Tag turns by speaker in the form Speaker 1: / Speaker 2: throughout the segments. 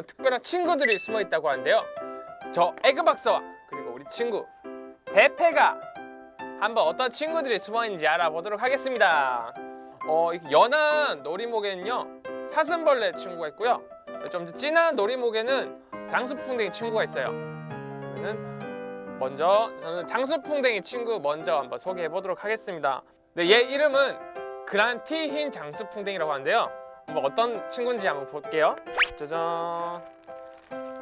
Speaker 1: 특별한 친구들이 숨어 있다고 하는데요. 저 에그 박사와 그리고 우리 친구 베페가 한번 어떤 친구들이 숨어 있는지 알아보도록 하겠습니다. 어, 이 연한 놀이목에는요 사슴벌레 친구가 있고요. 좀더 진한 놀이목에는 장수풍뎅이 친구가 있어요. 그러면은 먼저 저는 장수풍뎅이 친구 먼저 한번 소개해 보도록 하겠습니다. 네, 얘 이름은 그란티 흰 장수풍뎅이라고 하는데요. 한번 어떤 친구인지 한번 볼게요. 짜잔.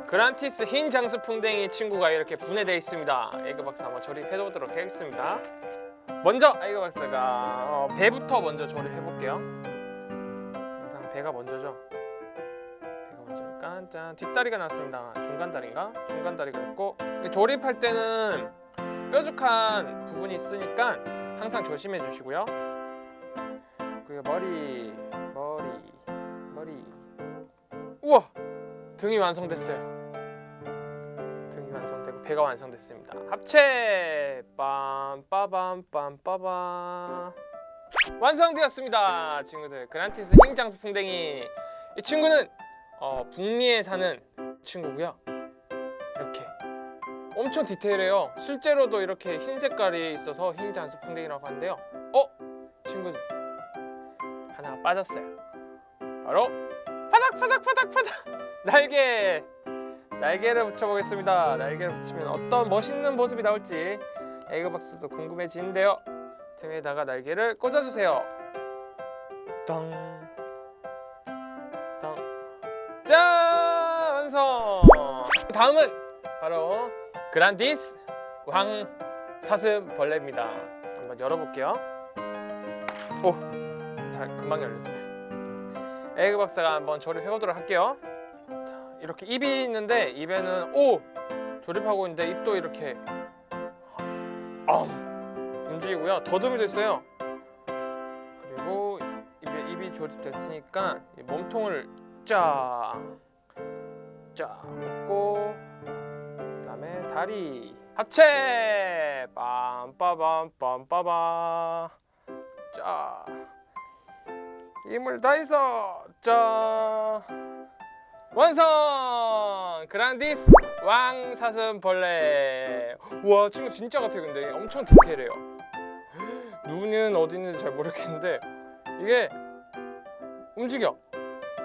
Speaker 1: 그란티스 흰 장수풍뎅이 친구가 이렇게 분해되어 있습니다. 에그 박사 한번 조립해 보도록 하겠습니다. 먼저 에그 박사가 어, 배부터 먼저 조립해 볼게요. 항상 배가 먼저죠. 배가 먼저니까 짠 뒷다리가 났습니다. 중간 다리인가? 중간 다리가 있고 조립할 때는 뾰족한 부분이 있으니까 항상 조심해 주시고요. 그리고 머리, 우와, 등이 완성됐어요. 등이 완성되고 배가 완성됐습니다. 합체 빰 빠밤 빰 빠밤 완성되었습니다, 친구들. 그란티스 흰 장수 풍뎅이 이 친구는 어, 북미에 사는 친구고요. 이렇게 엄청 디테일해요. 실제로도 이렇게 흰 색깔이 있어서 흰 장수풍뎅이라고 하는데요. 어, 친구들 하나 빠졌어요. 바로 파닥 파닥 파닥 파닥 날개 날개를 붙여보겠습니다. 날개를 붙이면 어떤 멋있는 모습이 나올지 에그박스도 궁금해지는데요. 등에다가 날개를 꽂아주세요. 땅, 땅, 짠 완성. 다음은 바로 그란디스 왕 사슴 벌레입니다. 한번 열어볼게요. 오, 잘 금방 열렸어요. 에그 박사가 한번 조립해 보도록 할게요. 자, 이렇게 입이 있는데 입에는 오 조립하고 있는데 입도 이렇게 아, 움직이고요. 더듬이도 있어요. 그리고 입에 입이 조립됐으니까 이 몸통을 쫙, 쫙 꽂고 그 다음에 다리 합체 빰빠밤 빰빠밤 쫙 힘을 다해서 짠 완성! 그란디스 왕 사슴벌레. 와 친구 진짜 같아요 근데. 엄청 디테일해요. 눈은 어디 있는지 잘 모르겠는데 이게 움직여.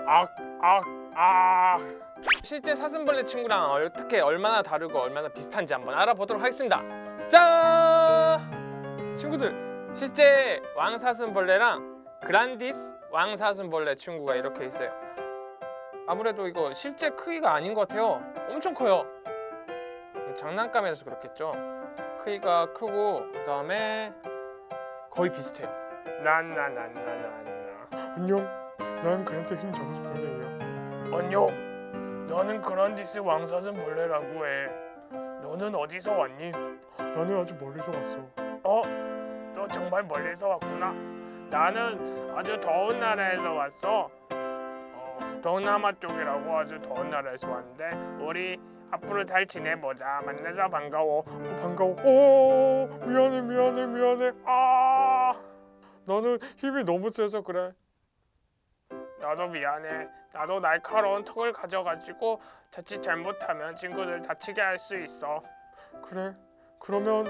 Speaker 1: 악악악. 실제 사슴벌레 친구랑 어떻게 얼마나 다르고 얼마나 비슷한지 한번 알아보도록 하겠습니다. 짠! 친구들 실제 왕사슴벌레랑 그란디스 왕사슴벌레 친구가 이렇게 있어요. 아무래도 이거 실제 크기가 아닌 것 같아요. 엄청 커요. 장난감에서 그렇겠죠. 크기가 크고 그 다음에 거의 비슷해요. 나나나나나나.
Speaker 2: 안녕. 난 그란테 흰 장수풍뎅이야.
Speaker 3: 안녕. 나는 그란디스 왕사슴 벌레라고 해. 너는 어디서 왔니?
Speaker 2: 나는 아주 멀리서 왔어.
Speaker 3: 어? 너 정말 멀리서 왔구나. 나는 아주 더운 나라에서 왔어. 어, 동남아 쪽이라고 아주 더운 나라에서 왔는데 우리 앞으로 잘 지내보자. 만나서 반가워.
Speaker 2: 어, 반가워. 오, 미안해, 미안해, 미안해.
Speaker 3: 아,
Speaker 2: 나는 힘이 너무 세서 그래.
Speaker 3: 나도 미안해. 나도 날카로운 턱을 가져가지고 자칫 잘못하면 친구들 다치게 할 수 있어.
Speaker 2: 그래. 그러면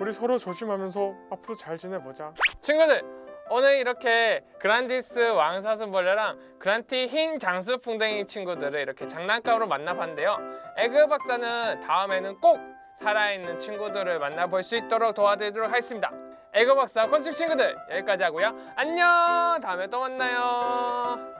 Speaker 2: 우리 서로 조심하면서 앞으로 잘 지내보자.
Speaker 1: 친구들 오늘 이렇게 그란디스 왕사슴벌레랑 그란티 흰 장수풍뎅이 친구들을 이렇게 장난감으로 만나봤는데요. 에그 박사는 다음에는 꼭 살아있는 친구들을 만나볼 수 있도록 도와드리도록 하겠습니다. 에그 박사 건축 친구들 여기까지 하고요. 안녕 다음에 또 만나요.